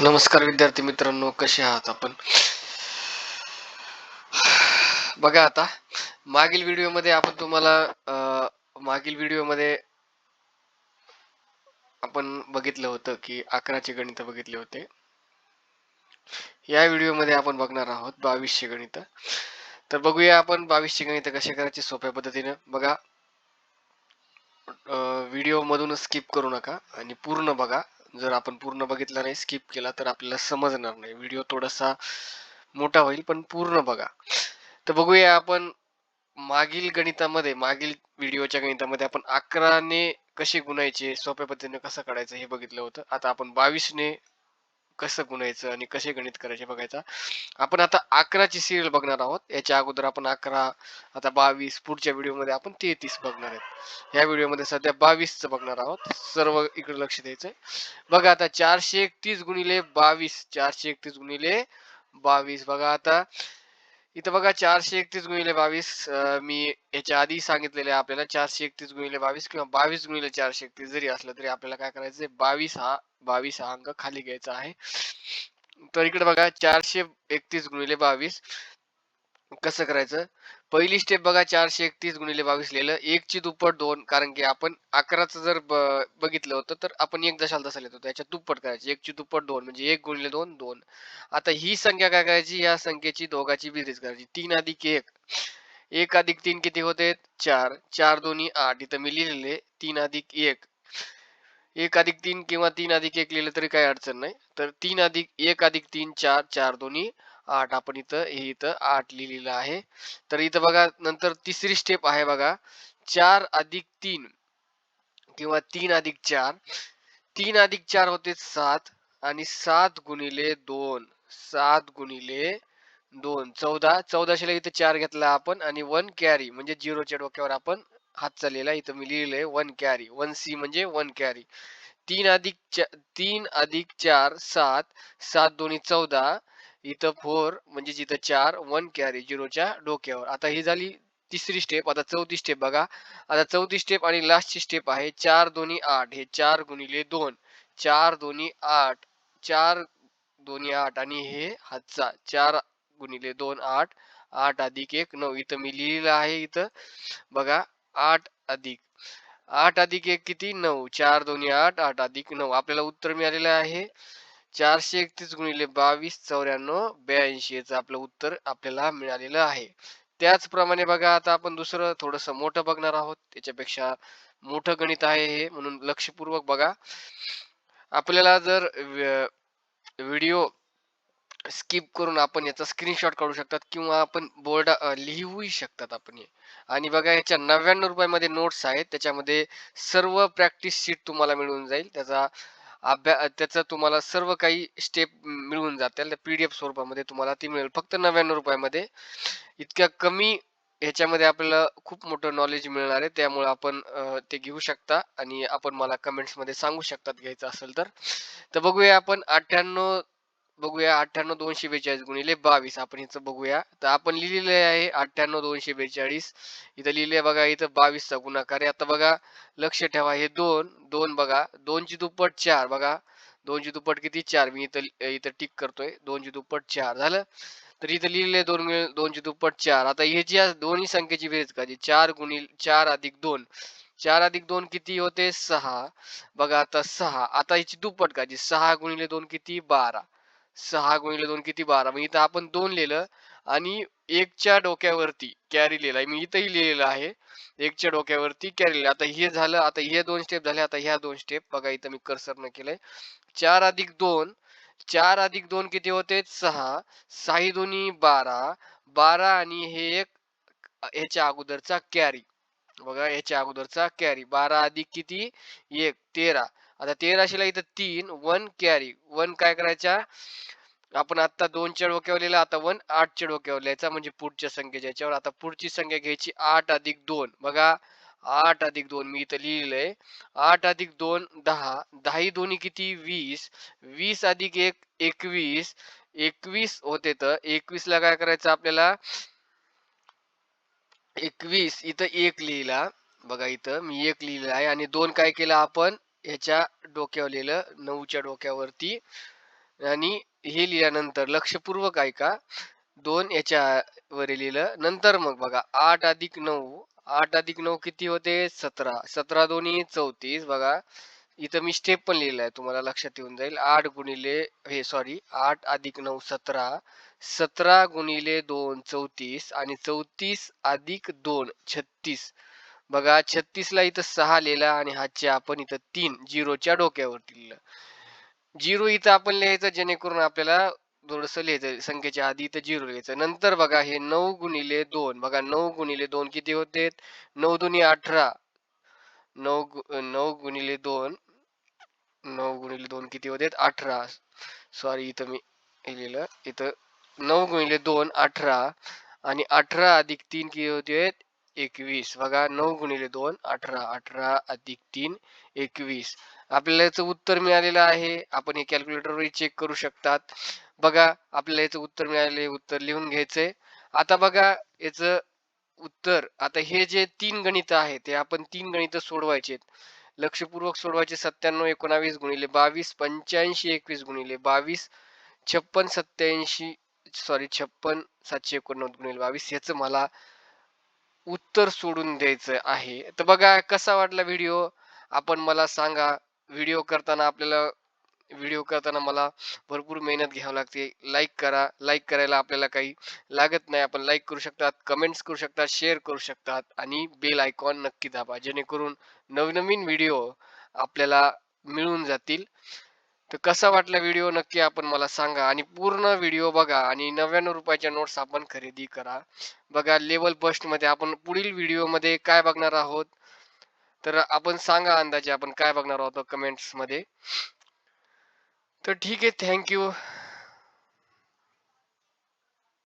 नमस्कार विद्यार्थी मित्रांनो कसे आहात आपण? बघा आता मागील व्हिडिओमध्ये आपण तुम्हाला मागील व्हिडिओमध्ये आपण बघितलं होतं की अकराचे गणित बघितले होते. या व्हिडिओमध्ये आपण बघणार आहोत बावीसशे गणित. तर बघूया आपण बावीसशे गणित कसे करायचे सोप्या पद्धतीने. बघा व्हिडिओ मधूनच स्किप करू नका आणि पूर्ण बघा. जर आपण पूर्ण बघितला नाही स्किप केला तर आपल्याला समजणार नाही. व्हिडिओ थोडासा मोठा होईल पण पूर्ण बघा. तर बघूया आपण मागील गणितामध्ये मागील व्हिडिओच्या गणितामध्ये आपण अकराने कसे गुणायचे सोप्या पद्धतीने कसं काढायचं हे बघितलं होतं. आता आपण बावीसने कसं गुणायचं आणि कसे गणित करायचे बघायचा. आपण आता अकराची सिरियल बघणार आहोत. याच्या अगोदर आपण अकरा आता बावीस पुढच्या व्हिडिओमध्ये आपण तेहतीस बघणार आहेत. या व्हिडिओमध्ये सध्या बावीसचं बघणार आहोत. सर्व इकडे लक्ष द्यायचं बघा आता चारशे एकतीस गुणिले बावीस चारशे एकतीस गुणिले बावीस. बघा आता इथं बघा चारशे एकतीस गुणिले बावीस मी याच्या आधी सांगितलेले आपल्याला चारशे एकतीस गुणिले बावीस किंवा बावीस गुणिले चारशे एकतीस जरी असलं तरी आपल्याला काय करायचंय? बावीस हा बावीस हा अंक खाली घ्यायचा आहे. तर इकडे बघा चारशे एकतीस गुणिले बावीस कसं करायचं? पहिली स्टेप बघा चारशे एकतीस गुणिले बावीस लिहिलं. एक ची दुप्पट दोन कारण की आपण अकराचं जर ब- बघितलं होतं तर आपण एक दशाल दशा लिहितो त्याच्या दुप्पट करायची. एकची दुप्पट दोन म्हणजे एक गुणिले दोन दोन. आता ही संख्या काय करायची? या संख्येची दोघाची बेरीज करायची. तीन अधिक एक. एक अधिक तीन किती होते? चार. चार दोन्ही आठ. इथं मी लिहिलेले तीन अधिक एक. एक अधिक तीन किंवा तीन अधिक एक लिहिलं तरी काही अडचण नाही. तर तीन अधिक एक अधिक तीन चार. चार दोन्ही आठ आपण इथं हे इथं आठ लिहिलेलं आहे. तर इथं बघा नंतर तिसरी स्टेप आहे बघा. चार अधिक तीन किंवा तीन अधिक चार. तीन अधिक चार होते सात आणि सात गुणिले दोन. सात गुणिले दोन. चौदा. चौदाशेला इथं चार घेतला आपण आणि वन कॅरी म्हणजे झिरोच्या डोक्यावर आपण हात चाललेला इथं मी लिहिलंय वन कॅरी वन सी म्हणजे वन कॅरी तीन अधिक चार तीन अधिक चार सात. सात दोन्ही चौदा. इथं फोर म्हणजे जिथं चार वन कॅरी झिरोच्या डोक्यावर. आता ही झाली तिसरी स्टेप आता चौथी स्टेप बघा. आता चौथी स्टेप आणि लास्टची स्टेप आहे चार दोन्ही आठ. हे चार गुणिले दोन. चार दोन्ही आठ. चार दोन्ही आठ आणि हे हातचा. चार गुणिले दोन आठ. आठ अधिक एक नऊ. इथं मी लिहिलेलं आहे इथं. बघा आठ अधिक. आठ अधिक एक किती? नऊ. चार दोन्ही आठ. आठ अधिक नऊ. आपल्याला उत्तर मिळालेलं आहे. चारशे एकतीस गुणिले बावीस चौऱ्याण्णव ब्याऐंशी याचं आपलं उत्तर आपल्याला मिळालेलं आहे. त्याचप्रमाणे बघा आता आपण दुसरं थोडस मोठं बघणार आहोत. त्याच्यापेक्षा मोठं गणित आहे हे म्हणून लक्षपूर्वक बघा. आपल्याला जर व्हिडिओ स्किप करून आपण याचा स्क्रीनशॉट काढू शकतात किंवा आपण बोर्ड लिहूही शकतात आपण हे. आणि बघा याच्या नव्याण्णव रुपयामध्ये नोट्स आहेत. त्याच्यामध्ये सर्व प्रॅक्टिस शीट तुम्हाला मिळून जाईल. त्याचा अभ्यास त्याचं तुम्हाला सर्व काही स्टेप मिळून जातील. पी डी एफ स्वरूपामध्ये तुम्हाला ती मिळेल. फक्त नव्याण्णव रुपयामध्ये इतक्या कमी ह्याच्यामध्ये आपल्याला खूप मोठं नॉलेज मिळणार आहे. त्यामुळे आपण ते घेऊ शकता आणि आपण मला कमेंट्समध्ये सांगू शकतात घ्यायचं असेल तर. तर बघूया आपण अठ्ठ्याण्णव बघूया अठ्ठ्याण्णव दोनशे बेचाळीस गुणिले बावीस. आपण इथं बघूया. तर आपण लिहिलेले आहे अठ्ठ्याण्णव दोनशे बेचाळीस. इथं लिहिले बघा इथं बावीसचा गुणाकार आहे. आता बघा लक्ष ठेवा हे दोन दोन बघा. दोनची दुप्पट चार बघा. दोनची दुप्पट किती? चार. मी इथं इथं टिक करतोय. दोनची दुप्पट चार. झालं? तर इथं लिहिलेले दोन दोनची दुप्पट चार. आता हे जी दोन्ही संख्येची बेरीज करायची चार गुणिले चार अधिक दोन. चार अधिक दोन किती होते? सहा. बघा आता सहा. आता याची दुप्पट करायची सहा गुणिले दोन किती? बारा. सहा गुणिले दोन किती बारा? मग इथं आपण दोन लिहिलं आणि एकच्या डोक्यावरती कॅरी लिहिला. मी इथंही लिहिलेलं आहे. एकच्या डोक्यावरती कॅरी लिहिलं. आता हे झालं आता हे दोन स्टेप झाले आता ह्या दोन स्टेप बघा इथं मी कर्सरनं केलंय. चार अधिक दोन. चार अधिक दोन किती होते? सहा. साही दोन्ही बारा. बारा आणि हे एक ह्याच्या अगोदरचा कॅरी बघा ह्याच्या अगोदरचा कॅरी बारा अधिक किती? एक. तेरा. आता तेराशेला इथं तीन वन कॅरी वन काय करायच्या आपण आता दोनच्या डोक्यावर लिहिला आता वन आठच्या डोक्यावर लिहायचा म्हणजे पुढच्या संख्येच्या याच्यावर. आता पुढची संख्या घ्यायची आठ अधिक दोन. बघा आठ अधिक दोन मी इथं लिहिलंय. आठ अधिक दोन दहा. दहाही दोन्ही किती? वीस. वीस अधिक एक एकवीस. एकवीस होते तर एकवीस ला काय करायचं आपल्याला? एकवीस. इथं एक लिहिला. बघा इथं मी एक लिहिलेला आहे आणि दोन काय केलं आपण? ह्याच्या डोक्यावर लिहिलं नऊच्या डोक्यावरती. आणि हे लिहिल्यानंतर लक्षपूर्वक ऐका. दोन याच्या वर लिहिलं. नंतर मग बघा आठ अधिक नऊ. आठ अधिक नऊ किती होते? सतरा. सतरा दोन्ही चौतीस. बघा इथं मी स्टेप पण लिहिलाय. तुम्हाला लक्षात येऊन जाईल. आठ गुणिले हे सॉरी आठ अधिक नऊ सतरा. सतरा गुणिले दोन चौतीस. आणि चौतीस अधिक दोन छत्तीस. बघा छत्तीसला इथं सहा लिहिला आणि हातचे आपण इथं तीन झिरोच्या डोक्यावरती लिहिलं. झिरो इथं आपण लिहायचं जेणेकरून आपल्याला थोडस लिहायचं संख्येच्या आधी इथं झिरो लिहायचं. नंतर बघा हे नऊ गुणिले दोन. बघा नऊ गुणिले दोन किती होते नऊ दुनी अठरा. नऊ गु- नऊ गुणिले दोन. नऊ गुणिले दोन किती होते अठरा. सॉरी इथं मी लिहिलं. इथं नऊ गुणिले दोन अठरा. आणि अठरा अधिक तीन किती होते एकवीस. बघा नऊ गुणिले दोन अठरा. अठरा अधिक तीन एकवीस. आपल्याला याचं उत्तर मिळालेलं आहे. आपण हे कॅल्क्युलेटरवर चेक करू शकतात. बघा आपल्याला याचं उत्तर मिळाले उत्तर लिहून घ्यायचंय. आता बघा याचं उत्तर. आता हे जे तीन गणित आहे ते आपण तीन गणित सोडवायचे लक्षपूर्वक सोडवायचे सत्त्याण्णव एकोणावीस गुणिले बावीस पंच्याऐंशी एकवीस गुणिले बावीस छप्पन सत्याऐंशी सॉरी छप्पन सातशे एकोणनव्वद गुणिले बावीस. याचं मला उत्तर सोडून द्यायचं आहे. तर बघा कसा वाटला व्हिडिओ आपण मला सांगा. व्हिडिओ करताना आपल्याला व्हिडिओ करताना मला भरपूर मेहनत घ्यावी लागते. लाईक करा. लाईक करायला आपल्याला काही लागत नाही. आपण लाईक करू शकतात कमेंट्स करू शकतात शेअर करू शकतात आणि बेल आयकॉन नक्की दाबा. जेणेकरून नवनवीन व्हिडिओ आपल्याला मिळून जातील. तर कसा वाटला व्हिडिओ नक्की आपण मला सांगा आणि पूर्ण व्हिडिओ बघा आणि नव्याण्णव रुपयाच्या नोट्स आपण खरेदी करा. बघा लेवल बस्टमध्ये मध्ये आपण पुढील व्हिडिओमध्ये काय बघणार आहोत? तर आपण सांगा अंदाजे आपण काय बघणार आहोत कमेंट्समध्ये. तर ठीक आहे थँक्यू